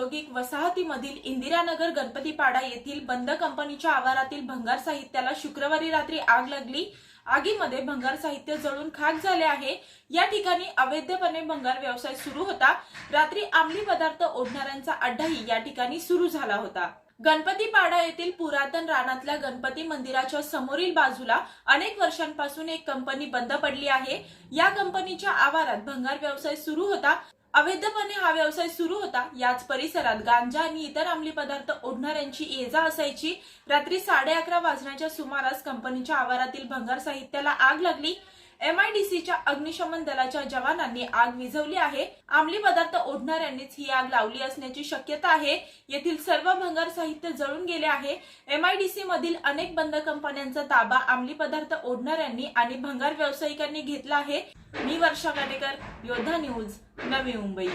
औद्योगिक वसाहतीमधील इंदिरानगर गणपतीपाडा येथील बंद कंपनीच्या आवारातील भंगार साहित्याला शुक्रवारी रात्री आग लागली. आगीमध्ये भंगार साहित्य जळून खाक झाले आहे. या ठिकाणी अवैधपणे भंगार व्यवसाय सुरू होता. रात्री अंमली पदार्थ ओढणाऱ्यांचा अड्डाही या ठिकाणी सुरू झाला होता. गणपतीपाडा येथील पुरातन रानातल्या गणपती मंदिराच्या समोरील बाजूला अनेक वर्षांपासून एक कंपनी बंद पडली आहे. या कंपनीच्या आवारात भंगार व्यवसाय सुरू होता. अवैधपणे हा व्यवसाय सुरू होता. याच परिसरात गांजा आणि इतर अंमली पदार्थ ओढणाऱ्यांची ये जा असायची. रात्री साडे अकरा वाजण्याच्या सुमारास कंपनीच्या आवारातील भंगार साहित्याला आग लागली. एमआयडीसीच्या अग्निशमन दलाच्या जवानांनी आग विझवली आहे. आमली पदार्थ ओढणाऱ्यांनीच ही आग लावली असण्याची शक्यता आहे. येथील सर्व भंगार साहित्य जळून गेले आहे. एमआयडीसी मधील अनेक बंद कंपन्यांचा ताबा आमली पदार्थ ओढणाऱ्यांनी आणि भंगार व्यावसायिकांनी घेतला आहे. मी वर्षा काटेकर योद्धा न्यूज नवी मुंबई.